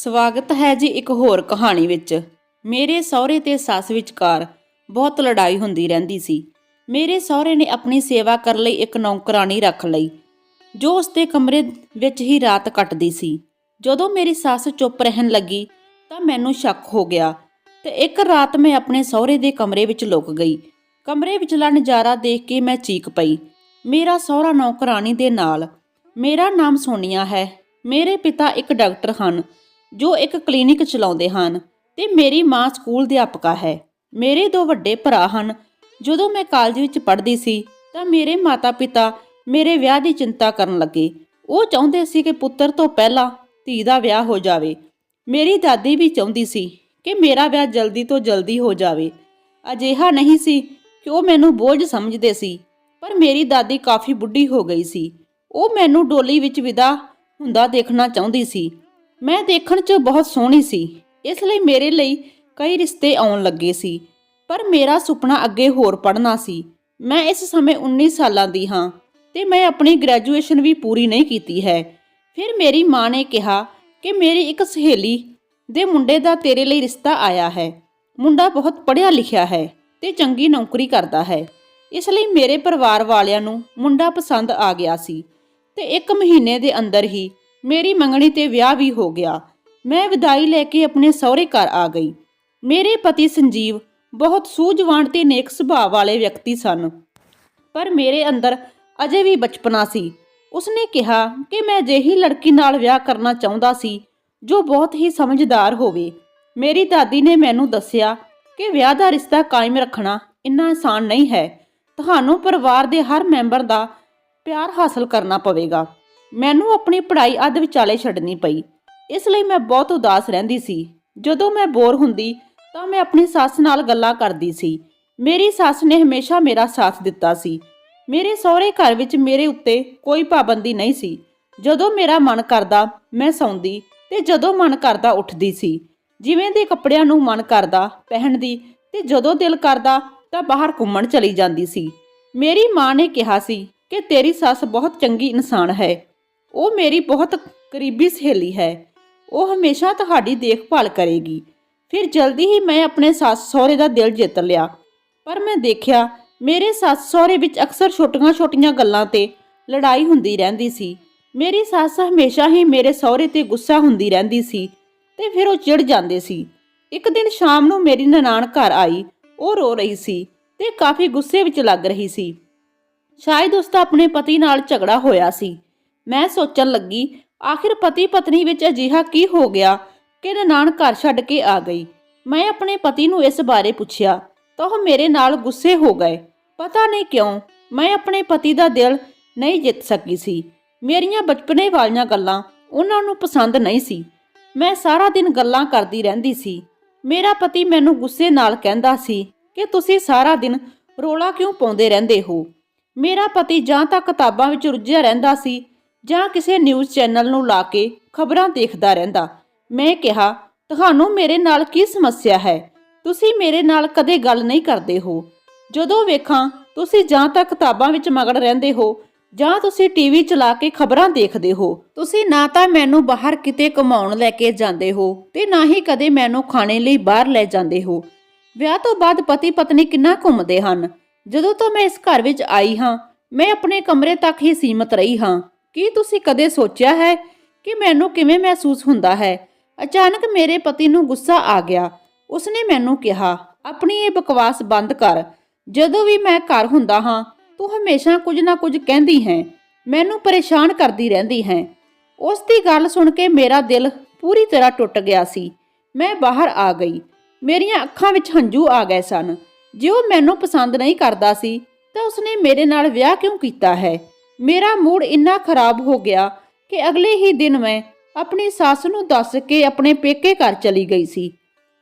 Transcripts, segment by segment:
ਸਵਾਗਤ ਹੈ ਜੀ ਇੱਕ ਹੋਰ ਕਹਾਣੀ ਵਿੱਚ। ਮੇਰੇ ਸਹੁਰੇ ਤੇ ਸੱਸ ਵਿਚਕਾਰ ਬਹੁਤ ਲੜਾਈ ਹੁੰਦੀ ਰਹਿੰਦੀ ਸੀ। ਮੇਰੇ ਸਹੁਰੇ ਨੇ ਆਪਣੀ ਸੇਵਾ ਕਰਨ ਲਈ ਇੱਕ ਨੌਕਰਾਨੀ ਰੱਖ ਲਈ, ਜੋ ਉਸਦੇ ਕਮਰੇ ਵਿੱਚ ਹੀ ਰਾਤ ਕੱਟਦੀ ਸੀ। ਜਦੋਂ ਮੇਰੀ ਸੱਸ ਚੁੱਪ ਰਹਿਣ ਲੱਗੀ, ਤਾਂ ਮੈਨੂੰ ਸ਼ੱਕ ਹੋ ਗਿਆ ਤੇ ਇੱਕ ਰਾਤ ਮੈਂ ਆਪਣੇ ਸਹੁਰੇ ਦੇ ਕਮਰੇ ਵਿੱਚ ਲੁਕ ਗਈ। ਕਮਰੇ ਵਿਚਲਾ ਨਜ਼ਾਰਾ ਦੇਖ ਕੇ ਮੈਂ ਚੀਕ ਪਈ। ਮੇਰਾ ਸਹੁਰਾ ਨੌਕਰਾਨੀ ਦੇ ਨਾਲ, ਮੇਰਾ ਨਾਮ ਸੋਨੀਆ ਹੈ। ਮੇਰੇ ਪਿਤਾ ਇੱਕ ਡਾਕਟਰ ਹਨ। ਜੋ ਇੱਕ ਕਲੀਨਿਕ ਚਲਾਉਂਦੇ ਹਨ। ਤੇ ਮੇਰੀ ਮਾਂ ਸਕੂਲ ਅਧਿਆਪਕਾ ਹੈ। ਮੇਰੇ ਦੋ ਵੱਡੇ ਭਰਾ ਹਨ। ਜਦੋਂ ਮੈਂ ਕਾਲਜ ਵਿੱਚ ਪੜ੍ਹਦੀ ਸੀ, ਤਾਂ ਮੇਰੇ ਮਾਤਾ-ਪਿਤਾ ਮੇਰੇ ਵਿਆਹ ਦੀ ਚਿੰਤਾ ਕਰਨ ਲੱਗੇ। ਉਹ ਚਾਹੁੰਦੇ ਸੀ ਕਿ ਪੁੱਤਰ ਤੋਂ ਪਹਿਲਾਂ ਧੀ ਦਾ ਵਿਆਹ ਹੋ ਜਾਵੇ। ਮੇਰੀ ਦਾਦੀ ਵੀ ਚਾਹੁੰਦੀ ਸੀ ਕਿ ਮੇਰਾ ਵਿਆਹ ਜਲਦੀ ਤੋਂ ਜਲਦੀ ਹੋ ਜਾਵੇ। ਅਜਿਹਾ ਨਹੀਂ ਸੀ ਕਿ ਉਹ ਮੈਨੂੰ ਬੋਝ ਸਮਝਦੇ ਸੀ, ਪਰ ਮੇਰੀ ਦਾਦੀ ਕਾਫੀ ਬੁੱਢੀ ਹੋ ਗਈ ਸੀ। ਉਹ ਮੈਨੂੰ ਡੋਲੀ ਵਿੱਚ ਵਿਦਾ ਹੁੰਦਾ ਦੇਖਣਾ ਚਾਹੁੰਦੀ ਸੀ। ਮੈਂ ਦੇਖਣ 'ਚ ਬਹੁਤ ਸੋਹਣੀ ਸੀ। ਇਸ ਲਈ ਮੇਰੇ ਲਈ ਕਈ ਰਿਸ਼ਤੇ ਆਉਣ ਲੱਗੇ ਸੀ। ਪਰ ਮੇਰਾ ਸੁਪਨਾ ਅੱਗੇ ਹੋਰ ਪੜ੍ਹਨਾ ਸੀ। ਮੈਂ ਇਸ ਸਮੇਂ 19 ਸਾਲਾਂ ਦੀ ਹਾਂ ਤੇ ਮੈਂ ਆਪਣੀ ਗ੍ਰੈਜੂਏਸ਼ਨ ਵੀ ਪੂਰੀ ਨਹੀਂ ਕੀਤੀ ਹੈ। ਫਿਰ ਮੇਰੀ ਮਾਂ ਨੇ ਕਿਹਾ ਕਿ ਮੇਰੀ ਇੱਕ ਸਹੇਲੀ ਦੇ ਮੁੰਡੇ ਦਾ ਤੇਰੇ ਲਈ ਰਿਸ਼ਤਾ ਆਇਆ ਹੈ। ਮੁੰਡਾ ਬਹੁਤ ਪੜ੍ਹਿਆ ਲਿਖਿਆ ਹੈ ਤੇ ਚੰਗੀ ਨੌਕਰੀ ਕਰਦਾ ਹੈ। ਇਸ ਲਈ ਮੇਰੇ ਪਰਿਵਾਰ ਵਾਲਿਆਂ ਨੂੰ ਮੁੰਡਾ ਪਸੰਦ ਆ ਗਿਆ ਸੀ ਤੇ ਇੱਕ ਮਹੀਨੇ ਦੇ ਅੰਦਰ ਹੀ ਮੇਰੀ ਮੰਗਣੀ ਤੇ ਵਿਆਹ ਵੀ ਹੋ ਗਿਆ। ਮੈਂ ਵਿਦਾਈ ਲੈ ਕੇ ਆਪਣੇ ਸਹੁਰੇ ਘਰ ਆ ਗਈ। ਮੇਰੇ ਪਤੀ ਸੰਜੀਵ ਬਹੁਤ ਸੂਝਵਾਨ ਤੇ ਨੇਕ ਸੁਭਾਅ ਵਾਲੇ ਵਿਅਕਤੀ ਸਨ। ਪਰ ਮੇਰੇ ਅੰਦਰ ਅਜੇ ਵੀ ਬਚਪਨਾ ਸੀ। ਉਸਨੇ ਕਿਹਾ ਕਿ ਮੈਂ ਅਜਿਹੀ ਲੜਕੀ ਨਾਲ ਵਿਆਹ ਕਰਨਾ ਚਾਹੁੰਦਾ ਸੀ ਜੋ ਬਹੁਤ ਹੀ ਸਮਝਦਾਰ ਹੋਵੇ। ਮੇਰੀ ਦਾਦੀ ਨੇ ਮੈਨੂੰ ਦੱਸਿਆ ਕਿ ਵਿਆਹ ਦਾ ਰਿਸ਼ਤਾ ਕਾਇਮ ਰੱਖਣਾ ਇੰਨਾ ਆਸਾਨ ਨਹੀਂ ਹੈ। ਤੁਹਾਨੂੰ ਪਰਿਵਾਰ ਦੇ ਹਰ ਮੈਂਬਰ ਦਾ ਪਿਆਰ ਹਾਸਲ ਕਰਨਾ ਪਵੇਗਾ। ਮੈਨੂੰ ਆਪਣੀ ਪੜ੍ਹਾਈ ਅੱਧ ਵਿਚਾਲੇ ਛੱਡਣੀ ਪਈ। ਇਸ ਲਈ ਮੈਂ ਬਹੁਤ ਉਦਾਸ ਰਹਿੰਦੀ ਸੀ। ਜਦੋਂ ਮੈਂ ਬੋਰ ਹੁੰਦੀ, ਤਾਂ ਮੈਂ ਆਪਣੀ ਸੱਸ ਨਾਲ ਗੱਲਾਂ ਕਰਦੀ ਸੀ। ਮੇਰੀ ਸੱਸ ਨੇ ਹਮੇਸ਼ਾ ਮੇਰਾ ਸਾਥ ਦਿੱਤਾ ਸੀ। ਮੇਰੇ ਸਹੁਰੇ ਘਰ ਵਿੱਚ ਮੇਰੇ ਉੱਤੇ ਕੋਈ ਪਾਬੰਦੀ ਨਹੀਂ ਸੀ। ਜਦੋਂ ਮੇਰਾ ਮਨ ਕਰਦਾ, ਮੈਂ ਸੌਂਦੀ ਤੇ ਜਦੋਂ ਮਨ ਕਰਦਾ, ਉੱਠਦੀ ਸੀ। ਜਿਵੇਂ ਦੇ ਕੱਪੜਿਆਂ ਨੂੰ ਮਨ ਕਰਦਾ, ਪਹਿਨਦੀ ਤੇ ਜਦੋਂ ਦਿਲ ਕਰਦਾ, ਤਾਂ ਬਾਹਰ ਘੁੰਮਣ ਚਲੀ ਜਾਂਦੀ ਸੀ। ਮੇਰੀ ਮਾਂ ਨੇ ਕਿਹਾ ਸੀ ਕਿ ਤੇਰੀ ਸੱਸ ਬਹੁਤ ਚੰਗੀ ਇਨਸਾਨ ਹੈ। ਉਹ ਮੇਰੀ ਬਹੁਤ ਕਰੀਬੀ ਸਹੇਲੀ ਹੈ। ਉਹ ਹਮੇਸ਼ਾ ਤੁਹਾਡੀ ਦੇਖਭਾਲ ਕਰੇਗੀ। ਫਿਰ ਜਲਦੀ ਹੀ ਮੈਂ ਆਪਣੇ ਸੱਸ ਸਹੁਰੇ ਦਾ ਦਿਲ ਜਿੱਤ ਲਿਆ। ਪਰ ਮੈਂ ਦੇਖਿਆ, ਮੇਰੇ ਸੱਸ ਸਹੁਰੇ ਵਿੱਚ ਅਕਸਰ ਛੋਟੀਆਂ-ਛੋਟੀਆਂ ਗੱਲਾਂ ਤੇ ਲੜਾਈ ਹੁੰਦੀ ਰਹਿੰਦੀ ਸੀ। ਮੇਰੀ ਸੱਸ ਹਮੇਸ਼ਾ ਹੀ ਮੇਰੇ ਸਹੁਰੇ ਤੇ ਗੁੱਸਾ ਹੁੰਦੀ ਰਹਿੰਦੀ ਸੀ ਤੇ ਫਿਰ ਉਹ ਚਿੜ ਜਾਂਦੇ ਸੀ। ਇੱਕ ਦਿਨ ਸ਼ਾਮ ਨੂੰ ਮੇਰੀ ਨਨਾਣ ਘਰ ਆਈ, ਉਹ ਰੋ ਰਹੀ ਸੀ ਤੇ ਕਾਫੀ ਗੁੱਸੇ ਵਿੱਚ ਲੱਗ ਰਹੀ ਸੀ। ਸ਼ਾਇਦ ਉਸ ਦਾ ਆਪਣੇ ਪਤੀ ਨਾਲ ਝਗੜਾ ਹੋਇਆ ਸੀ। ਮੈਂ ਸੋਚਣ ਲੱਗੀ, ਆਖਿਰ ਪਤੀ ਪਤਨੀ ਵਿੱਚ ਅਜਿਹਾ ਕੀ ਹੋ ਗਿਆ? ਕਿ ਨਨਾਣ ਘਰ ਛੱਡ ਕੇ ਆ ਗਈ? ਮੈਂ ਆਪਣੇ ਪਤੀ ਨੂੰ ਇਸ ਬਾਰੇ ਪੁੱਛਿਆ, ਤਾਂ ਉਹ ਮੇਰੇ ਨਾਲ ਗੁੱਸੇ ਹੋ ਗਏ। ਪਤਾ ਨਹੀਂ ਕਿਉਂ, ਮੈਂ ਆਪਣੇ ਪਤੀ ਦਾ ਦਿਲ ਨਹੀਂ ਜਿੱਤ ਸਕੀ ਸੀ। ਮੇਰੀਆਂ ਬਚਪਨੇ ਵਾਲੀਆਂ ਗੱਲਾਂ ਉਹਨਾਂ ਨੂੰ ਪਸੰਦ ਨਹੀਂ ਸੀ। ਮੈਂ ਸਾਰਾ ਦਿਨ ਗੱਲਾਂ ਕਰਦੀ ਰਹਿੰਦੀ ਸੀ। ਮੇਰਾ ਪਤੀ ਮੈਨੂੰ ਗੁੱਸੇ ਨਾਲ ਕਹਿੰਦਾ ਸੀ ਕਿ ਤੁਸੀਂ ਸਾਰਾ ਦਿਨ ਰੋਲਾ ਕਿਉਂ ਪਾਉਂਦੇ ਰਹਿੰਦੇ ਹੋ? ਮੇਰਾ ਪਤੀ ਜਾਂ ਤਾਂ ਕਿਤਾਬਾਂ ਵਿੱਚ ਰੁੱਝਿਆ ਰਹਿੰਦਾ ਸੀ ਜਾਂ ਕਿਸੇ ਨਿਊਜ਼ ਚੈਨਲ ਨੂੰ ਲਾ ਕੇ ਖਬਰਾਂ ਦੇਖਦਾ ਰਹਿੰਦਾ। ਮੈਂ ਕਿਹਾ, ਤੁਹਾਨੂੰ ਮੇਰੇ ਨਾਲ ਕੀ ਸਮੱਸਿਆ ਹੈ? ਤੁਸੀਂ ਮੇਰੇ ਨਾਲ ਕਦੇ ਗੱਲ ਨਹੀਂ ਕਰਦੇ ਹੋ। ਜਦੋਂ ਵੇਖਾਂ, ਤੁਸੀਂ ਜਾਂ ਤਾਂ ਕਿਤਾਬਾਂ ਵਿੱਚ ਮਗਨ ਰਹਿੰਦੇ ਹੋ, ਜਾਂ ਤੁਸੀਂ ਟੀਵੀ ਚਲਾ ਕੇ ਖਬਰਾਂ ਦੇਖਦੇ ਹੋ। ਤੁਸੀਂ ਨਾ ਤਾਂ ਮੈਨੂੰ ਬਾਹਰ ਕਿਤੇ ਕਮਾਉਣ ਲੈ ਕੇ ਜਾਂਦੇ ਹੋ, ਤੇ ਨਾ ਹੀ ਕਦੇ ਮੈਨੂੰ ਖਾਣੇ ਲਈ ਬਾਹਰ ਲੈ ਜਾਂਦੇ ਹੋ। ਵਿਆਹ ਤੋਂ ਬਾਅਦ ਪਤੀ ਪਤਨੀ ਕਿੰਨਾ ਘੁੰਮਦੇ ਹਨ। ਜਦੋਂ ਤੋਂ ਮੈਂ ਇਸ ਘਰ ਵਿੱਚ ਆਈ ਹਾਂ, ਮੈਂ ਆਪਣੇ ਕਮਰੇ ਤੱਕ ਹੀ ਸੀਮਤ ਰਹੀ ਹਾਂ। ਕੀ ਤੁਸੀਂ ਕਦੇ ਸੋਚਿਆ ਹੈ ਕਿ ਮੈਨੂੰ ਕਿਵੇਂ ਮਹਿਸੂਸ ਹੁੰਦਾ ਹੈ? ਅਚਾਨਕ ਮੇਰੇ ਪਤੀ ਨੂੰ ਗੁੱਸਾ ਆ ਗਿਆ। ਉਸਨੇ ਮੈਨੂੰ ਕਿਹਾ, ਆਪਣੀ ਇਹ ਬਕਵਾਸ ਬੰਦ ਕਰ। ਜਦੋਂ ਵੀ ਮੈਂ ਘਰ ਹੁੰਦਾ ਹਾਂ, ਤੂੰ ਹਮੇਸ਼ਾ ਕੁਝ ਨਾ ਕੁਝ ਕਹਿੰਦੀ ਹੈ। ਮੈਨੂੰ ਪਰੇਸ਼ਾਨ ਕਰਦੀ ਰਹਿੰਦੀ ਹੈ। ਉਸ ਦੀ ਗੱਲ ਸੁਣ ਕੇ ਮੇਰਾ ਦਿਲ ਪੂਰੀ ਤਰ੍ਹਾਂ ਟੁੱਟ ਗਿਆ ਸੀ। ਮੈਂ ਬਾਹਰ ਆ ਗਈ। ਮੇਰੀਆਂ ਅੱਖਾਂ ਵਿੱਚ ਹੰਝੂ ਆ ਗਏ ਸਨ। ਜੇ ਉਹ ਮੈਨੂੰ ਪਸੰਦ ਨਹੀਂ ਕਰਦਾ ਸੀ, ਤਾਂ ਉਸਨੇ ਮੇਰੇ ਨਾਲ ਵਿਆਹ ਕਿਉਂ ਕੀਤਾ ਹੈ? ਮੇਰਾ ਮੂਡ ਇੰਨਾ ਖਰਾਬ ਹੋ ਗਿਆ ਕਿ ਅਗਲੇ ਹੀ ਦਿਨ ਮੈਂ ਆਪਣੀ ਸੱਸ ਨੂੰ ਦੱਸ ਕੇ ਆਪਣੇ ਪੇਕੇ ਘਰ ਚਲੀ ਗਈ ਸੀ।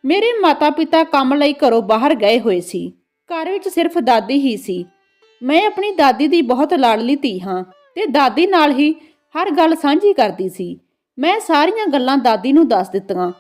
ਮੇਰੇ ਮਾਤਾ-ਪਿਤਾ ਕੰਮ ਲਈ ਘਰੋਂ ਬਾਹਰ ਗਏ ਹੋਏ ਸੀ। ਘਰ ਵਿੱਚ ਸਿਰਫ ਦਾਦੀ ਹੀ ਸੀ। ਮੈਂ ਆਪਣੀ ਦਾਦੀ ਦੀ ਬਹੁਤ ਲਾਡਲੀ ਧੀ ਹਾਂ ਤੇ ਦਾਦੀ ਨਾਲ ਹੀ ਹਰ ਗੱਲ ਸਾਂਝੀ ਕਰਦੀ ਸੀ। ਮੈਂ ਸਾਰੀਆਂ ਗੱਲਾਂ ਦਾਦੀ ਨੂੰ ਦੱਸ ਦਿੱਤੀਆਂ।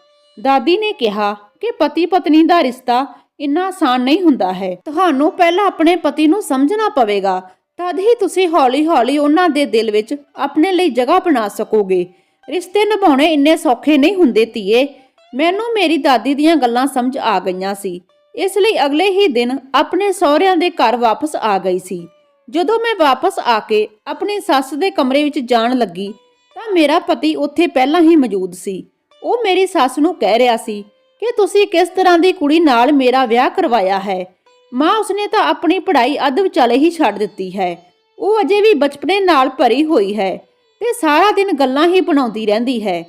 ਦਾਦੀ ਨੇ ਕਿਹਾ ਕਿ ਪਤੀ ਪਤਨੀ ਦਾ ਰਿਸ਼ਤਾ ਇੰਨਾ ਆਸਾਨ ਨਹੀਂ ਹੁੰਦਾ ਹੈ। ਤੁਹਾਨੂੰ ਪਹਿਲਾਂ ਆਪਣੇ ਪਤੀ ਨੂੰ ਸਮਝਣਾ ਪਵੇਗਾ ਤਦ ਹੀ ਤੁਸੀਂ ਹੌਲੀ-ਹੌਲੀ ਉਹਨਾਂ ਦੇ ਦਿਲ ਵਿੱਚ ਆਪਣੇ ਲਈ ਜਗ੍ਹਾ ਬਣਾ ਸਕੋਗੇ। ਰਿਸ਼ਤੇ ਨਿਭਾਉਣੇ ਇੰਨੇ ਸੌਖੇ ਨਹੀਂ ਹੁੰਦੇ ਧੀਏ। ਮੈਨੂੰ ਮੇਰੀ ਦਾਦੀ ਦੀਆਂ ਗੱਲਾਂ ਸਮਝ ਆ ਗਈਆਂ ਸੀ। ਇਸ ਲਈ ਅਗਲੇ ਹੀ ਦਿਨ ਆਪਣੇ ਸਹੁਰਿਆਂ ਦੇ ਘਰ ਵਾਪਸ ਆ ਗਈ ਸੀ। ਜਦੋਂ ਮੈਂ ਵਾਪਸ ਆ ਕੇ ਆਪਣੀ ਸੱਸ ਦੇ ਕਮਰੇ ਵਿੱਚ ਜਾਣ ਲੱਗੀ, ਤਾਂ ਮੇਰਾ ਪਤੀ ਉੱਥੇ ਪਹਿਲਾਂ ਹੀ ਮੌਜੂਦ ਸੀ। ਉਹ ਮੇਰੀ ਸੱਸ ਨੂੰ ਕਹਿ ਰਿਹਾ ਸੀ ਕਿ ਤੁਸੀਂ ਕਿਸ ਤਰ੍ਹਾਂ ਦੀ ਕੁੜੀ ਨਾਲ ਮੇਰਾ ਵਿਆਹ ਕਰਵਾਇਆ ਹੈ? ਮਾਂ ਉਸਨੇ ਤਾਂ ਆਪਣੀ ਪੜ੍ਹਾਈ ਅੱਧ ਵਿਚਾਲੇ ਹੀ ਛੱਡ ਦਿੱਤੀ ਹੈ। ਉਹ ਅਜੇ ਵੀ ਬਚਪਨੇ ਨਾਲ ਭਰੀ ਹੋਈ ਹੈ ਤੇ ਸਾਰਾ ਦਿਨ ਗੱਲਾਂ ਹੀ ਬਣਾਉਂਦੀ ਰਹਿੰਦੀ ਹੈ।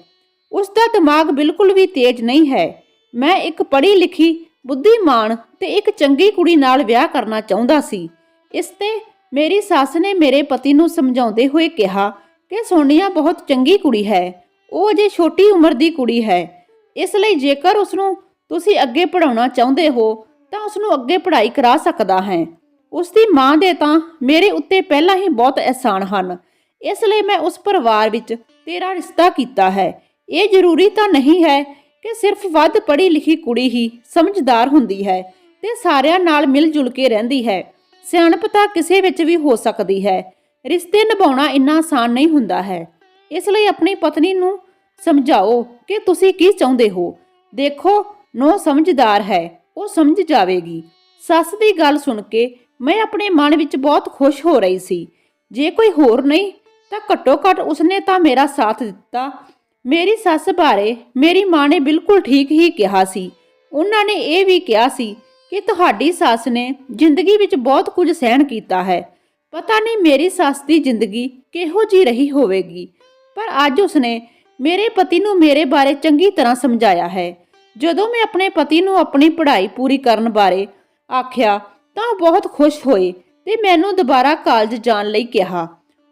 ਉਸ ਦਾ ਦਿਮਾਗ ਬਿਲਕੁਲ ਵੀ ਤੇਜ਼ ਨਹੀਂ ਹੈ। ਮੈਂ ਇੱਕ ਪੜ੍ਹੀ ਲਿਖੀ, ਬੁੱਧੀਮਾਨ ਤੇ ਇੱਕ ਚੰਗੀ ਕੁੜੀ ਨਾਲ ਵਿਆਹ ਕਰਨਾ ਚਾਹੁੰਦਾ ਸੀ। ਇਸ ਤੇ ਮੇਰੀ ਸੱਸ ਨੇ ਮੇਰੇ ਪਤੀ ਨੂੰ ਸਮਝਾਉਂਦੇ ਹੋਏ ਕਿਹਾ ਕਿ ਸੋਨੀਆ ਬਹੁਤ ਚੰਗੀ ਕੁੜੀ ਹੈ। ਉਹ ਅਜੇ ਛੋਟੀ ਉਮਰ ਦੀ ਕੁੜੀ ਹੈ। ਇਸ ਲਈ ਜੇਕਰ ਉਸ ਨੂੰ ਤੁਸੀਂ ਅੱਗੇ ਪੜਾਉਣਾ ਚਾਹੁੰਦੇ ਹੋ ਤਾਂ ਉਸ ਨੂੰ ਅੱਗੇ ਪੜ੍ਹਾਈ ਕਰਾ ਸਕਦਾ ਹੈ। ਉਸ ਦੀ ਮਾਂ ਦੇ ਤਾਂ ਮੇਰੇ ਉੱਤੇ ਪਹਿਲਾਂ ਹੀ ਬਹੁਤ ਅਹਿਸਾਨ ਹਨ। ਇਸ ਲਈ ਮੈਂ ਉਸ ਪਰਿਵਾਰ ਵਿੱਚ ਤੇਰਾ ਰਿਸ਼ਤਾ ਕੀਤਾ ਹੈ। ਇਹ ਜ਼ਰੂਰੀ ਤਾਂ ਨਹੀਂ ਹੈ ਕਿ ਸਿਰਫ ਵੱਧ ਪੜ੍ਹੀ ਲਿਖੀ ਕੁੜੀ ਹੀ ਸਮਝਦਾਰ ਹੁੰਦੀ ਹੈ ਤੇ ਸਾਰਿਆਂ ਨਾਲ ਮਿਲ ਜੁਲ ਕੇ ਰਹਿੰਦੀ ਹੈ। ਸਿਆਣਪ ਤਾਂ ਕਿਸੇ ਵਿੱਚ ਵੀ ਹੋ ਸਕਦੀ ਹੈ। ਰਿਸ਼ਤੇ ਨਿਭਾਉਣਾ ਇੰਨਾ ਆਸਾਨ ਨਹੀਂ ਹੁੰਦਾ ਹੈ। ਇਸ ਲਈ ਆਪਣੀ ਪਤਨੀ ਨੂੰ ਸਮਝਾਓ ਕਿ ਤੁਸੀਂ ਕੀ ਚਾਹੁੰਦੇ ਹੋ। ਦੇਖੋ, ਨੋ ਸਮਝਦਾਰ ਹੈ। ਉਹ ਸਮਝ ਜਾਵੇਗੀ। ਸੱਸ ਦੀ ਗੱਲ ਸੁਣ ਕੇ ਮੈਂ ਆਪਣੇ ਮਨ ਵਿੱਚ ਬਹੁਤ ਖੁਸ਼ ਹੋ ਰਹੀ ਸੀ। ਜੇ ਕੋਈ ਹੋਰ ਨਹੀਂ, ਤਾਂ ਘੱਟੋ ਘੱਟ ਉਸਨੇ ਤਾਂ ਮੇਰਾ ਸਾਥ ਦਿੱਤਾ। ਮੇਰੀ ਸੱਸ ਬਾਰੇ ਮੇਰੀ ਮਾਂ ਨੇ ਬਿਲਕੁਲ ਠੀਕ ਹੀ ਕਿਹਾ ਸੀ। ਉਹਨਾਂ ਨੇ ਇਹ ਵੀ ਕਿਹਾ ਸੀ ਕਿ ਤੁਹਾਡੀ ਸੱਸ ਨੇ ਜ਼ਿੰਦਗੀ ਵਿੱਚ ਬਹੁਤ ਕੁਝ ਸਹਿਣ ਕੀਤਾ ਹੈ। ਪਤਾ ਨਹੀਂ ਮੇਰੀ ਸੱਸ ਦੀ ਜ਼ਿੰਦਗੀ ਕਿਹੋ ਜੀ ਰਹੀ ਹੋਵੇਗੀ। ਪਰ ਅੱਜ ਉਸਨੇ ਮੇਰੇ ਪਤੀ ਨੂੰ ਮੇਰੇ ਬਾਰੇ ਚੰਗੀ ਤਰ੍ਹਾਂ ਸਮਝਾਇਆ ਹੈ। ਜਦੋਂ ਮੈਂ ਆਪਣੇ ਪਤੀ ਨੂੰ ਆਪਣੀ ਪੜ੍ਹਾਈ ਪੂਰੀ ਕਰਨ ਬਾਰੇ ਆਖਿਆ, ਤਾਂ ਉਹ ਬਹੁਤ ਖੁਸ਼ ਹੋਏ ਤੇ ਮੈਨੂੰ ਦੁਬਾਰਾ ਕਾਲਜ ਜਾਣ ਲਈ ਕਿਹਾ।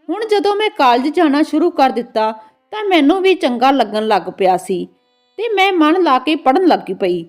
ਹੁਣ ਜਦੋਂ ਮੈਂ ਕਾਲਜ ਜਾਣਾ ਸ਼ੁਰੂ ਕਰ ਦਿੱਤਾ, ਤਾਂ ਮੈਨੂੰ ਵੀ ਚੰਗਾ ਲੱਗਣ ਲੱਗ ਪਿਆ ਸੀ ਤੇ ਮੈਂ ਮਨ ਲਾ ਕੇ ਪੜਨ ਲੱਗੀ ਪਈ।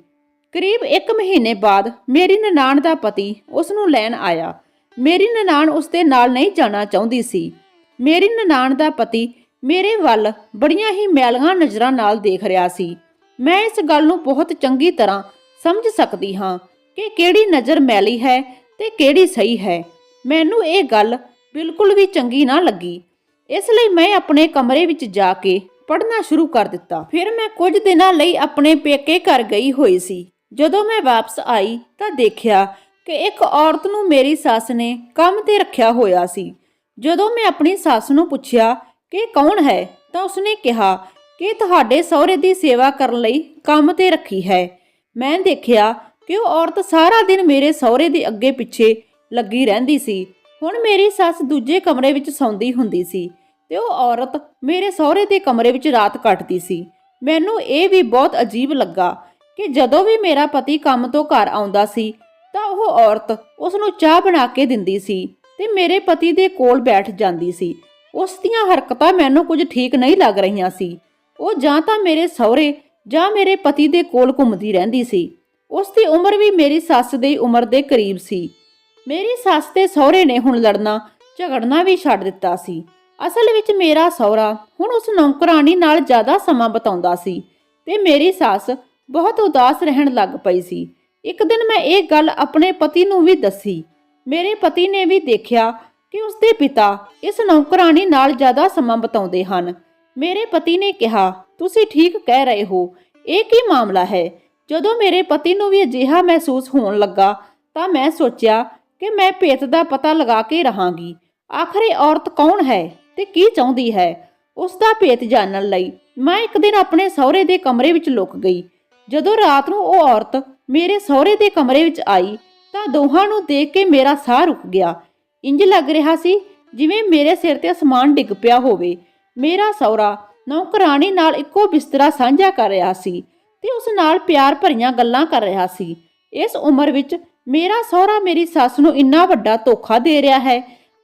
ਕਰੀਬ 1 ਮਹੀਨੇ ਬਾਅਦ ਮੇਰੀ ਨਨਾਣ ਦਾ ਪਤੀ ਉਸ ਨੂੰ ਲੈਣ ਆਇਆ। ਮੇਰੀ ਨਨਾਣ ਉਸ ਦੇ ਨਾਲ ਨਹੀਂ ਜਾਣਾ ਚਾਹੁੰਦੀ ਸੀ। ਮੇਰੀ ਨਨਾਣ ਦਾ ਪਤੀ ਮੇਰੇ ਵੱਲ ਬੜੀਆਂ ਹੀ ਮੈਲੀਆਂ ਨਜ਼ਰਾਂ ਨਾਲ ਦੇਖ ਰਿਹਾ ਸੀ। ਮੈਂ ਇਸ ਗੱਲ ਨੂੰ ਬਹੁਤ ਚੰਗੀ ਤਰ੍ਹਾਂ ਸਮਝ ਸਕਦੀ ਹਾਂ ਕਿ ਕਿਹੜੀ ਨਜ਼ਰ ਮੈਲੀ ਹੈ ਤੇ ਕਿਹੜੀ ਸਹੀ ਹੈ। ਮੈਨੂੰ ਇਹ ਗੱਲ ਬਿਲਕੁਲ ਵੀ ਚੰਗੀ ਨਾ ਲੱਗੀ। ਇਸ ਲਈ ਮੈਂ ਆਪਣੇ ਕਮਰੇ ਵਿੱਚ ਜਾ ਕੇ ਪੜ੍ਹਨਾ ਸ਼ੁਰੂ ਕਰ ਦਿੱਤਾ। ਫਿਰ ਮੈਂ ਕੁਝ ਦਿਨਾਂ ਲਈ ਆਪਣੇ ਪੇਕੇ ਘਰ ਗਈ ਹੋਈ ਸੀ। ਜਦੋਂ ਮੈਂ ਵਾਪਸ ਆਈ ਤਾਂ ਦੇਖਿਆ ਕਿ ਇੱਕ ਔਰਤ ਨੂੰ ਮੇਰੀ ਸੱਸ ਨੇ ਕੰਮ ਤੇ ਰੱਖਿਆ ਹੋਇਆ ਸੀ। ਜਦੋਂ ਮੈਂ ਆਪਣੀ ਸੱਸ ਨੂੰ ਪੁੱਛਿਆ ਕਿ ਕੌਣ ਹੈ ਤਾਂ ਉਸਨੇ ਕਿਹਾ ਕਿ ਤੁਹਾਡੇ ਸਹੁਰੇ ਦੀ ਸੇਵਾ ਕਰਨ ਲਈ ਕੰਮ ਤੇ ਰੱਖੀ ਹੈ। ਮੈਂ ਦੇਖਿਆ ਕਿ ਉਹ ਔਰਤ ਸਾਰਾ ਦਿਨ ਮੇਰੇ ਸਹੁਰੇ ਦੇ ਅੱਗੇ ਪਿੱਛੇ ਲੱਗੀ ਰਹਿੰਦੀ ਸੀ। ਹੁਣ ਮੇਰੀ ਸੱਸ ਦੂਜੇ ਕਮਰੇ ਵਿੱਚ ਸੌਂਦੀ ਹੁੰਦੀ ਸੀ ਤੇ ਉਹ ਔਰਤ ਮੇਰੇ ਸਹੁਰੇ ਦੇ ਕਮਰੇ ਵਿੱਚ ਰਾਤ ਕੱਟਦੀ ਸੀ। ਮੈਨੂੰ ਇਹ ਵੀ ਬਹੁਤ ਅਜੀਬ ਲੱਗਾ ਕਿ ਜਦੋਂ ਵੀ ਮੇਰਾ ਪਤੀ ਕੰਮ ਤੋਂ ਘਰ ਆਉਂਦਾ ਸੀ ਤਾਂ ਉਹ ਔਰਤ ਉਸ ਨੂੰ ਚਾਹ ਬਣਾ ਕੇ ਦਿੰਦੀ ਸੀ ਤੇ ਮੇਰੇ ਪਤੀ ਦੇ ਕੋਲ ਬੈਠ ਜਾਂਦੀ ਸੀ। ਉਸ ਦੀਆਂ ਹਰਕਤਾਂ ਮੈਨੂੰ ਕੁਝ ਠੀਕ ਨਹੀਂ ਲੱਗ ਰਹੀਆਂ ਸੀ। ਉਹ ਜਾਂ ਤਾਂ ਮੇਰੇ ਸਹੁਰੇ ਜਾਂ ਮੇਰੇ ਪਤੀ ਦੇ ਕੋਲ ਘੁੰਮਦੀ ਰਹਿੰਦੀ ਸੀ। ਉਸ ਦੀ ਉਮਰ ਵੀ ਮੇਰੀ ਸੱਸ ਦੀ ਉਮਰ ਦੇ ਕਰੀਬ ਸੀ। ਮੇਰੀ ਸੱਸ ਤੇ ਸਹੁਰੇ ਨੇ ਹੁਣ ਲੜਨਾ, ਝਗੜਨਾ ਵੀ ਛੱਡ ਦਿੱਤਾ ਸੀ। ਅਸਲ ਵਿੱਚ ਮੇਰਾ ਸਹੁਰਾ ਹੁਣ ਉਸ ਨੌਕਰਾਨੀ ਨਾਲ ਜ਼ਿਆਦਾ ਸਮਾਂ ਬਿਤਾਉਂਦਾ ਸੀ ਤੇ ਮੇਰੀ ਸੱਸ ਬਹੁਤ ਉਦਾਸ ਰਹਿਣ ਲੱਗ ਪਈ ਸੀ। ਇੱਕ ਦਿਨ ਮੈਂ ਇਹ ਗੱਲ ਆਪਣੇ ਪਤੀ ਨੂੰ ਵੀ ਦੱਸੀ। ਮੇਰੇ ਪਤੀ ਨੇ ਵੀ ਦੇਖਿਆ ਕਿ ਉਸ ਦੇ ਪਿਤਾ ਇਸ ਨੌਕਰਾਨੀ ਨਾਲ ਜ਼ਿਆਦਾ ਸਮਾਂ ਬਿਤਾਉਂਦੇ ਹਨ। ਮੇਰੇ ਪਤੀ ਨੇ ਕਿਹਾ, ਤੁਸੀਂ ਠੀਕ ਕਹਿ ਰਹੇ ਹੋ। ਇਹ ਕੀ ਮਾਮਲਾ ਹੈ? ਜਦੋਂ ਮੇਰੇ ਪਤੀ ਨੂੰ ਵੀ ਅਜਿਹਾ ਮਹਿਸੂਸ ਹੋਣ ਲੱਗਾ, ਤਾਂ ਮੈਂ ਸੋਚਿਆ ਕਿ ਮੈਂ ਭੇਤ ਦਾ ਪਤਾ ਲਗਾ ਕੇ ਰਹਾਂਗੀ। ਆਖਰ ਔਰਤ ਕੌਣ ਹੈ ਤੇ ਕੀ ਚਾਹੁੰਦੀ ਹੈ? ਉਸ ਦਾ ਭੇਤ ਜਾਣਨ ਲਈ ਮੈਂ ਇੱਕ ਦਿਨ ਆਪਣੇ ਸਹੁਰੇ ਦੇ ਕਮਰੇ ਵਿੱਚ ਲੁਕ ਗਈ। ਜਦੋਂ ਰਾਤ ਨੂੰ ਉਹ ਔਰਤ ਮੇਰੇ ਸਹੁਰੇ ਦੇ ਕਮਰੇ ਵਿੱਚ ਆਈ, ਤਾਂ ਦੋਹਾਂ ਨੂੰ ਦੇਖ ਕੇ ਮੇਰਾ ਸਾਹ ਰੁਕ ਗਿਆ। ਇੰਜ ਲੱਗ ਰਿਹਾ ਸੀ ਜਿਵੇਂ ਮੇਰੇ ਸਿਰ ਤੇ ਅਸਮਾਨ ਡਿੱਗ ਪਿਆ ਹੋਵੇ। ਮੇਰਾ ਸਹੁਰਾ ਨੌਕਰਾਣੀ ਨਾਲ ਇੱਕੋ ਬਿਸਤਰਾ ਸਾਂਝਾ ਕਰ ਰਿਹਾ ਸੀ ਤੇ ਉਸ ਨਾਲ ਪਿਆਰ ਭਰੀਆਂ ਗੱਲਾਂ ਕਰ ਰਿਹਾ ਸੀ। ਇਸ ਉਮਰ ਵਿੱਚ ਮੇਰਾ ਸਹੁਰਾ ਮੇਰੀ ਸੱਸ ਨੂੰ ਇੰਨਾ ਵੱਡਾ ਧੋਖਾ ਦੇ ਰਿਹਾ ਹੈ।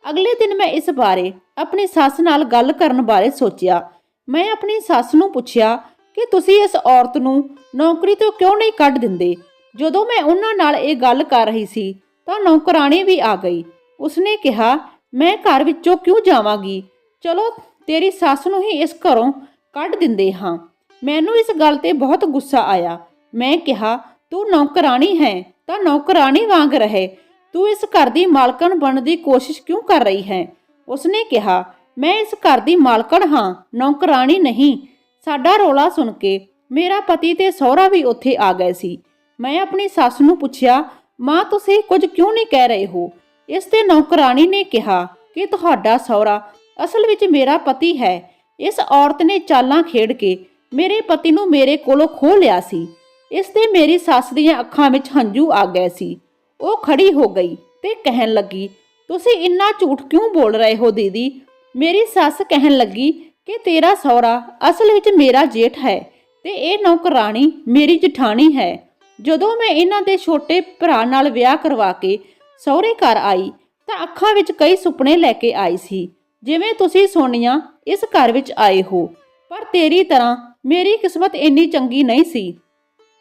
ਅਗਲੇ ਦਿਨ ਮੈਂ ਇਸ ਬਾਰੇ ਆਪਣੀ ਸੱਸ ਨਾਲ ਗੱਲ ਕਰਨ ਬਾਰੇ ਸੋਚਿਆ। ਮੈਂ ਆਪਣੀ ਸੱਸ ਨੂੰ ਪੁੱਛਿਆ ਕਿ ਤੁਸੀਂ ਇਸ ਔਰਤ ਨੂੰ ਨੌਕਰੀ ਤੋਂ ਕਿਉਂ ਨਹੀਂ ਕੱਢ ਦਿੰਦੇ? ਜਦੋਂ ਮੈਂ ਉਹਨਾਂ ਨਾਲ ਇਹ ਗੱਲ ਕਰ ਰਹੀ ਸੀ ਤਾਂ ਨੌਕਰਾਣੀ ਵੀ ਆ ਗਈ। ਉਸਨੇ ਕਿਹਾ, ਮੈਂ ਘਰ ਵਿੱਚੋਂ ਕਿਉਂ ਜਾਵਾਂਗੀ? ਚਲੋ ਤੇਰੀ ਸੱਸ ਨੂੰ ਹੀ ਇਸ ਘਰੋਂ ਕੱਢ ਦਿੰਦੇ ਹਾਂ। ਮੈਨੂੰ ਇਸ ਗੱਲ ਤੇ ਬਹੁਤ ਗੁੱਸਾ ਆਇਆ। ਮੈਂ ਕਿਹਾ, ਤੂੰ ਨੌਕਰਾਣੀ ਹੈ, ਤਾਂ ਨੌਕਰਾਣੀ ਵਾਂਗ ਰਹੇ। ਤੂੰ ਇਸ ਘਰ ਦੀ ਮਾਲਕਣ ਬਣਨ ਦੀ ਕੋਸ਼ਿਸ਼ ਕਿਉਂ ਕਰ ਰਹੀ ਹੈ? ਉਸਨੇ ਕਿਹਾ, ਮੈਂ ਇਸ ਘਰ ਦੀ ਮਾਲਕਣ ਹਾਂ, ਨੌਕਰਾਣੀ ਨਹੀਂ। ਸਾਡਾ ਰੋਲਾ ਸੁਣ ਕੇ ਮੇਰਾ ਪਤੀ ਤੇ ਸਹੁਰਾ ਵੀ ਉੱਥੇ ਆ ਗਏ ਸੀ। ਮੈਂ ਆਪਣੀ ਸੱਸ ਨੂੰ ਪੁੱਛਿਆ, ਮਾਂ, ਤੁਸੀਂ ਕੁਝ ਕਿਉਂ ਨਹੀਂ ਕਹਿ ਰਹੇ ਹੋ? ਇਸ ਤੇ ਨੌਕਰਾਣੀ ਨੇ ਕਿਹਾ ਕਿ ਤੁਹਾਡਾ ਸਹੁਰਾ ਅਸਲ ਵਿੱਚ ਮੇਰਾ ਪਤੀ ਹੈ। ਇਸ ਔਰਤ ਨੇ ਚਾਲਾਂ ਖੇਡ ਕੇ ਮੇਰੇ ਪਤੀ ਨੂੰ ਮੇਰੇ ਕੋਲੋਂ ਖੋਹ ਲਿਆ ਸੀ। ਇਸ ਤੇ ਮੇਰੀ ਸੱਸ ਦੀਆਂ ਅੱਖਾਂ ਵਿੱਚ ਹੰਝੂ ਆ ਗਏ ਸੀ। ਉਹ ਖੜੀ ਹੋ ਗਈ ਤੇ ਕਹਿਣ ਲੱਗੀ, ਤੁਸੀਂ ਇੰਨਾ ਝੂਠ ਕਿਉਂ ਬੋਲ ਰਹੇ ਹੋ ਦੀਦੀ? ਮੇਰੀ ਸੱਸ ਕਹਿਣ ਲੱਗੀ ਕਿ ਤੇਰਾ ਸਹੁਰਾ ਅਸਲ ਵਿੱਚ ਮੇਰਾ ਜੇਠ ਹੈ ਤੇ ਇਹ ਨੌਕਰਾਣੀ ਮੇਰੀ ਜਠਾਣੀ ਹੈ। ਜਦੋਂ ਮੈਂ ਇਹਨਾਂ ਦੇ ਛੋਟੇ ਭਰਾ ਨਾਲ ਵਿਆਹ ਕਰਵਾ ਕੇ ਸਹੁਰੇ ਘਰ ਆਈ ਤਾਂ ਅੱਖਾਂ ਵਿੱਚ ਕਈ ਸੁਪਨੇ ਲੈ ਕੇ ਆਈ ਸੀ। ਜਿਵੇਂ ਤੁਸੀਂ ਸੋਨੀਆ ਇਸ ਘਰ ਵਿੱਚ ਆਏ ਹੋ, ਪਰ ਤੇਰੀ ਤਰ੍ਹਾਂ ਮੇਰੀ ਕਿਸਮਤ ਇੰਨੀ ਚੰਗੀ ਨਹੀਂ ਸੀ।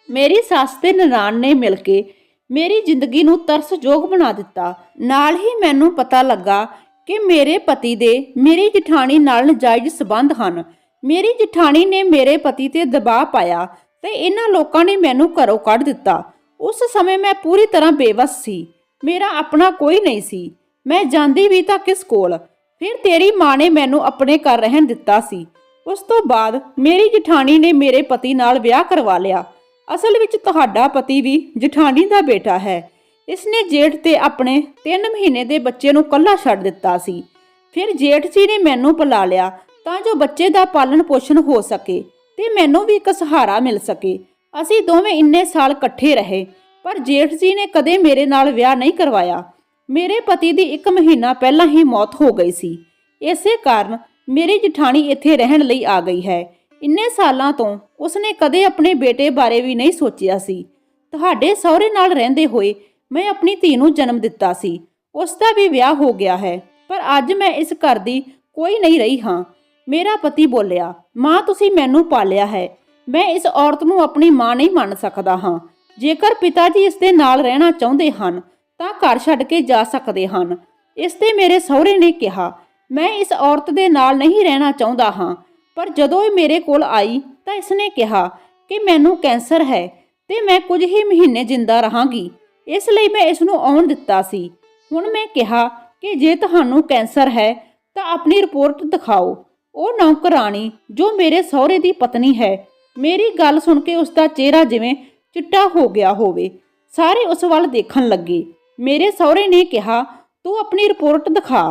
ਮੇਰੀ ਸੱਸ ਤੇ ਨਨਾਣ ਨੇ ਮਿਲ ਕੇ ਮੇਰੀ ਜ਼ਿੰਦਗੀ ਨੂੰ ਤਰਸਯੋਗ ਬਣਾ ਦਿੱਤਾ। ਨਾਲ ਹੀ ਮੈਨੂੰ ਪਤਾ ਲੱਗਾ ਕਿ ਮੇਰੇ ਪਤੀ ਦੇ ਮੇਰੀ ਜਠਾਣੀ ਨਾਲ ਨਜਾਇਜ਼ ਸਬੰਧ ਹਨ। ਮੇਰੀ ਜਠਾਣੀ ਨੇ ਮੇਰੇ ਪਤੀ ਤੇ ਦਬਾਅ ਪਾਇਆ ਤੇ ਇਹਨਾਂ ਲੋਕਾਂ ਨੇ ਮੈਨੂੰ ਘਰੋਂ ਕੱਢ ਦਿੱਤਾ। ਉਸ ਸਮੇਂ ਮੈਂ ਪੂਰੀ ਤਰ੍ਹਾਂ ਬੇਵਸ ਸੀ। ਮੇਰਾ ਆਪਣਾ ਕੋਈ ਨਹੀਂ ਸੀ। ਮੈਂ ਜਾਂਦੀ ਵੀ ਤਾਂ ਕਿਸ ਕੋਲ? ਫਿਰ ਤੇਰੀ ਮਾਂ ਨੇ ਮੈਨੂੰ ਆਪਣੇ ਘਰ ਰਹਿਣ ਦਿੱਤਾ ਸੀ। ਉਸ ਤੋਂ ਬਾਅਦ ਮੇਰੀ ਜਠਾਣੀ ਨੇ ਮੇਰੇ ਪਤੀ ਨਾਲ ਵਿਆਹ ਕਰਵਾ ਲਿਆ। ਅਸਲ ਵਿੱਚ ਤੁਹਾਡਾ ਪਤੀ ਵੀ ਜਠਾਣੀ ਦਾ ਬੇਟਾ ਹੈ। ਇਸ ਨੇ ਜੇਠ ਤੇ ਆਪਣੇ 3 ਮਹੀਨੇ ਦੇ ਬੱਚੇ ਨੂੰ ਕੱਲਾ ਛੱਡ ਦਿੱਤਾ ਸੀ। ਫਿਰ ਜੇਠ ਜੀ ਨੇ ਮੈਨੂੰ ਬੁਲਾ ਲਿਆ ਤਾਂ ਜੋ ਬੱਚੇ ਦਾ ਪਾਲਣ ਪੋਸ਼ਣ ਹੋ ਸਕੇ ਤੇ ਮੈਨੂੰ ਵੀ ਇੱਕ ਸਹਾਰਾ ਮਿਲ ਸਕੇ। ਅਸੀਂ ਦੋਵੇਂ ਇੰਨੇ ਸਾਲ ਇਕੱਠੇ ਰਹੇ, ਪਰ ਜੇਠ ਜੀ ਨੇ ਕਦੇ ਮੇਰੇ ਨਾਲ ਵਿਆਹ ਨਹੀਂ ਕਰਵਾਇਆ। ਮੇਰੇ ਪਤੀ ਦੀ 1 ਮਹੀਨਾ ਪਹਿਲਾਂ ਹੀ ਮੌਤ ਹੋ ਗਈ ਸੀ। ਇਸੇ ਕਾਰਨ ਮੇਰੀ ਜਠਾਣੀ ਇੱਥੇ ਰਹਿਣ ਲਈ ਆ ਗਈ ਹੈ। ਇੰਨੇ ਸਾਲਾਂ ਤੋਂ ਉਸਨੇ ਕਦੇ ਆਪਣੇ ਬੇਟੇ ਬਾਰੇ ਵੀ ਨਹੀਂ ਸੋਚਿਆ ਸੀ। ਤੁਹਾਡੇ ਸਹੁਰੇ ਨਾਲ ਰਹਿੰਦੇ ਹੋਏ ਮੈਂ ਆਪਣੀ ਧੀ ਨੂੰ ਜਨਮ ਦਿੱਤਾ ਸੀ। ਉਸ ਦਾ ਵੀ ਵਿਆਹ ਹੋ ਗਿਆ ਹੈ, ਪਰ ਅੱਜ ਮੈਂ ਇਸ ਘਰ ਦੀ ਕੋਈ ਨਹੀਂ ਰਹੀ ਹਾਂ। ਮੇਰਾ ਪਤੀ ਬੋਲਿਆ, ਮਾਂ, ਤੁਸੀਂ ਮੈਨੂੰ ਪਾਲਿਆ ਹੈ। ਮੈਂ ਇਸ ਔਰਤ ਨੂੰ ਆਪਣੀ ਮਾਂ ਨਹੀਂ ਮੰਨ ਸਕਦਾ ਹਾਂ। ਜੇਕਰ ਪਿਤਾ ਜੀ ਇਸ ਦੇ ਨਾਲ ਰਹਿਣਾ ਚਾਹੁੰਦੇ ਹਨ ਤਾਂ ਘਰ ਛੱਡ ਕੇ ਜਾ ਸਕਦੇ ਹਨ। ਇਸ ਤੇ ਮੇਰੇ ਸਹੁਰੇ ਨੇ ਕਿਹਾ, ਮੈਂ ਇਸ ਔਰਤ ਦੇ ਨਾਲ ਨਹੀਂ ਰਹਿਣਾ ਚਾਹੁੰਦਾ ਹਾਂ। ਪਰ ਜਦੋਂ ਇਹ ਮੇਰੇ ਕੋਲ ਆਈ ਤਾਂ ਇਸਨੇ ਕਿਹਾ ਕਿ ਮੈਨੂੰ ਕੈਂਸਰ ਹੈ ਤੇ ਮੈਂ ਕੁਝ ਹੀ ਮਹੀਨੇ ਜਿੰਦਾ ਰਹਾਂਗੀ। ਇਸ ਲਈ ਮੈਂ ਇਸ ਨੂੰ ਆਉਣ ਦਿੱਤਾ ਸੀ। ਹੁਣ ਮੈਂ ਕਿਹਾ ਕਿ ਜੇ ਤੁਹਾਨੂੰ ਕੈਂਸਰ ਹੈ ਤਾਂ ਆਪਣੀ ਰਿਪੋਰਟ ਦਿਖਾਓ। ਉਹ ਨੌਕਰਾਣੀ ਜੋ ਮੇਰੇ ਸਹੁਰੇ ਦੀ ਪਤਨੀ ਹੈ, ਮੇਰੀ ਗੱਲ ਸੁਣ ਕੇ ਉਸ ਦਾ ਚਿਹਰਾ ਜਿਵੇਂ ਚਿੱਟਾ ਹੋ ਗਿਆ ਹੋਵੇ। ਸਾਰੇ ਉਸ ਵੱਲ ਦੇਖਣ ਲੱਗੇ। ਮੇਰੇ ਸਹੁਰੇ ਨੇ ਕਿਹਾ, ਤੂੰ ਆਪਣੀ ਰਿਪੋਰਟ ਦਿਖਾ।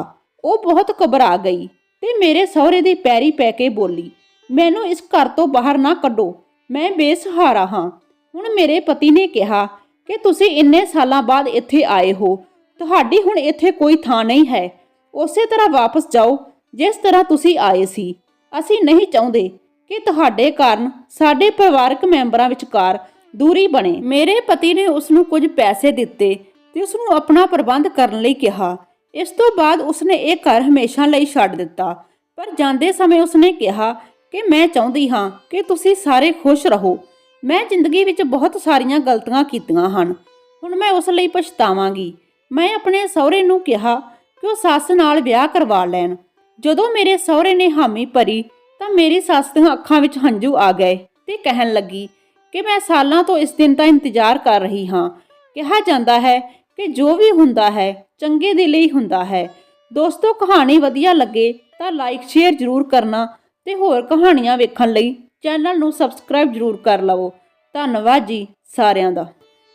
ਉਹ ਬਹੁਤ ਘਬਰਾ ਗਈ ਤੇ ਮੇਰੇ ਸਹੁਰੇ ਦੀ ਪੈਰੀ ਪੈ ਕੇ ਬੋਲੀ, ਮੈਨੂੰ ਇਸ ਘਰ ਤੋਂ ਬਾਹਰ ਨਾ ਕੱਢੋ, ਮੈਂ ਬੇਸਹਾਰਾ ਹਾਂ। ਹੁਣ ਮੇਰੇ ਪਤੀ ਨੇ ਕਿਹਾ, ਕਿ ਤੁਸੀਂ ਇੰਨੇ ਸਾਲਾਂ ਬਾਅਦ ਇੱਥੇ ਆਏ ਹੋ, ਤੁਹਾਡੀ ਹੁਣ ਇੱਥੇ ਕੋਈ ਥਾਂ ਨਹੀਂ ਹੈ। ਉਸੇ ਤਰ੍ਹਾਂ ਵਾਪਸ ਜਾਓ, ਜਿਸ ਤਰ੍ਹਾਂ ਤੁਸੀਂ ਆਏ ਸੀ। ਅਸੀਂ ਨਹੀਂ ਚਾਹੁੰਦੇ ਕਿ ਤੁਹਾਡੇ ਕਾਰਨ ਸਾਡੇ ਪਰਿਵਾਰਕ ਮੈਂਬਰਾਂ ਵਿਚਕਾਰ ਦੂਰੀ ਬਣੇ। ਮੇਰੇ ਪਤੀ ਨੇ ਉਸ ਨੂੰ ਕੁਝ ਪੈਸੇ ਦਿੱਤੇ ਤੇ ਉਸ ਨੂੰ ਆਪਣਾ ਪ੍ਰਬੰਧ ਕਰਨ ਲਈ ਕਿਹਾ। ਇਸ ਤੋਂ ਬਾਅਦ ਉਸਨੇ ਇਹ ਘਰ ਹਮੇਸ਼ਾ ਲਈ ਛੱਡ ਦਿੱਤਾ। ਪਰ ਜਾਂਦੇ ਸਮੇਂ ਉਸਨੇ ਕਿਹਾ ਕਿ ਮੈਂ ਚਾਹੁੰਦੀ ਹਾਂ ਕਿ ਤੁਸੀਂ ਸਾਰੇ ਖੁਸ਼ ਰਹੋ। ਮੈਂ ਜ਼ਿੰਦਗੀ ਵਿੱਚ ਬਹੁਤ ਸਾਰੀਆਂ ਗਲਤੀਆਂ ਕੀਤੀਆਂ ਹਨ। ਹੁਣ ਮੈਂ ਉਸ ਲਈ ਪਛਤਾਵਾਂਗੀ। ਮੈਂ ਆਪਣੇ ਸਹੁਰੇ ਨੂੰ ਕਿਹਾ ਕਿ ਉਹ ਸੱਸ ਨਾਲ ਵਿਆਹ ਕਰਵਾ ਲੈਣ। ਜਦੋਂ ਮੇਰੇ ਸਹੁਰੇ ਨੇ ਹਾਮੀ ਭਰੀ, ਤਾਂ ਮੇਰੀ ਸੱਸ ਦੀਆਂ ਅੱਖਾਂ ਵਿੱਚ ਹੰਝੂ ਆ ਗਏ ਤੇ ਕਹਿਣ ਲੱਗੀ ਕਿ ਮੈਂ ਸਾਲਾਂ ਤੋਂ ਇਸ ਦਿਨ ਦਾ ਇੰਤਜ਼ਾਰ ਕਰ ਰਹੀ ਹਾਂ। ਕਿਹਾ ਜਾਂਦਾ ਹੈ ਕਿ ਜੋ ਵੀ ਹੁੰਦਾ ਹੈ, ਚੰਗੇ ਦੇ ਲਈ ਹੁੰਦਾ ਹੈ। ਦੋਸਤੋ, ਕਹਾਣੀ ਵਧੀਆ ਲੱਗੇ ਤਾਂ ਲਾਈਕ ਸ਼ੇਅਰ ਜ਼ਰੂਰ ਕਰਨਾ ਤੇ ਹੋਰ ਕਹਾਣੀਆਂ ਵੇਖਣ ਲਈ ਚੈਨਲ ਨੂੰ ਸਬਸਕ੍ਰਾਈਬ ਜ਼ਰੂਰ ਕਰ ਲਵੋ। ਧੰਨਵਾਦ ਜੀ ਸਾਰਿਆਂ ਦਾ।